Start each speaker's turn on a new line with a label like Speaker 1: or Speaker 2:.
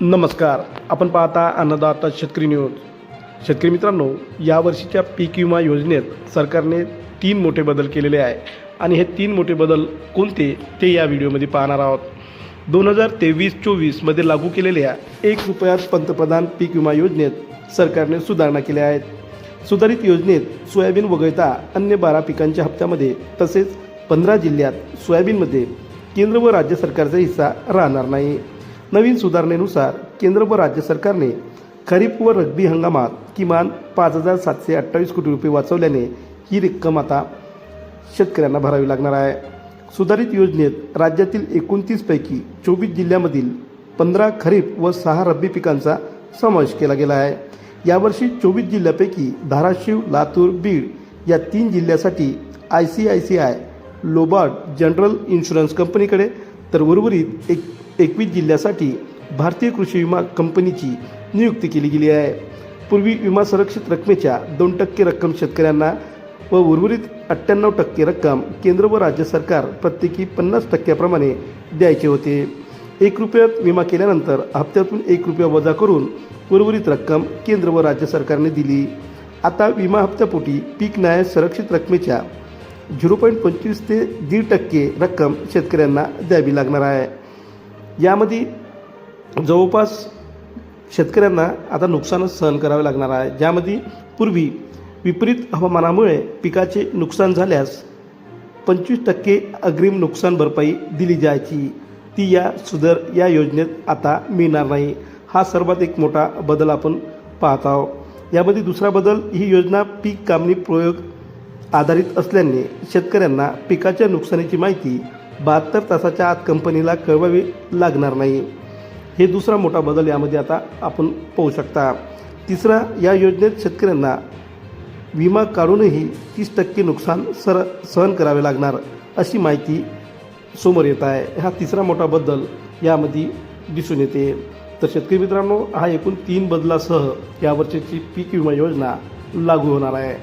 Speaker 1: नमस्कार. आपण पाहता अन्नदाता शेतकरी न्यूज. शेतकरी मित्रांनो यावर्षीच्या पीक विमा योजनेत सरकारने तीन मोठे बदल केलेले आहे. आणि हे तीन मोठे बदल कोणते ते या व्हिडिओमध्ये पाहणार आहोत. दोन हजार तेवीस चोवीसमध्ये लागू केलेल्या एक रुपयात पंतप्रधान पीक विमा योजनेत सरकारने सुधारणा केल्या आहेत. सुधारित योजनेत सोयाबीन वगळता अन्य बारा पिकांच्या हप्त्यामध्ये तसेच पंधरा जिल्ह्यात सोयाबीनमध्ये केंद्र व राज्य सरकारचा हिस्सा राहणार नाही. नवीन सुधारणेनुसार केंद्र व राज्य सरकारने खरीप व रब्बी हंगामात किमान पाच हजार सातशे अठ्ठावीस कोटी रुपये वाचवल्याने ही रक्कम आता शेतकऱ्यांना भरावी लागणार आहे. सुधारित योजनेत राज्यातील एकोणतीसपैकी चोवीस जिल्ह्यामधील पंधरा खरीप व सहा रब्बी पिकांचा समावेश केला गेला आहे. यावर्षी चोवीस जिल्ह्यापैकी धाराशिव लातूर बीड या तीन जिल्ह्यासाठी I C I C I Lombard general insurance कंपनीकडे तर उर्वरित एक एकवीस जिल्ह्यासाठी भारतीय कृषी विमा कंपनीची नियुक्ती केली गेली आहे. पूर्वी विमा संरक्षित रकमेच्या दोन टक्के रक्कम शेतकऱ्यांना व उर्वरित अठ्ठ्याण्णव टक्के रक्कम केंद्र व राज्य सरकार प्रत्येकी पन्नास टक्क्याप्रमाणे द्यायचे होते. एक रुपयात विमा केल्यानंतर हप्त्यातून एक रुपया वजा करून उर्वरित रक्कम केंद्र व राज्य सरकारने दिली. आता विमा हप्त्यापोटी पीक न्याय संरक्षित रकमेच्या झिरो पॉईंट पंचवीस ते दीड टक्के रक्कम शेतकऱ्यांना द्यावी लागणार आहे. यामध्ये जवळपास शेतकऱ्यांना आता नुकसानच सहन करावे लागणार आहे. ज्यामध्ये पूर्वी विपरीत हवामानामुळे पिकाचे नुकसान झाल्यास पंचवीस टक्के अग्रिम नुकसान भरपाई दिली जायची. ती या सुधार या योजनेत आता मिळणार नाही. हा सर्वात एक मोठा बदल आपण पाहत आहोत. यामध्ये दुसरा बदल ही योजना पीक कामणी प्रयोग आधारित असल्याने शेतकऱ्यांना पिकाच्या नुकसानीची माहिती बहात्तर तासाच्या आत कंपनीला कळवावी लागणार नाही. हे दुसरा मोठा बदल यामध्ये आता आपण पाहू शकता. तिसरा या योजनेत शेतकऱ्यांना विमा काढूनही तीस टक्के नुकसान सर सहन करावे लागणार अशी माहिती समोर येत आहे. हा तिसरा मोठा बदल यामध्ये दिसून येते. तर शेतकरी मित्रांनो हा एकूण तीन बदलासह यावर्षीची पीक विमा योजना लागू होणार आहे.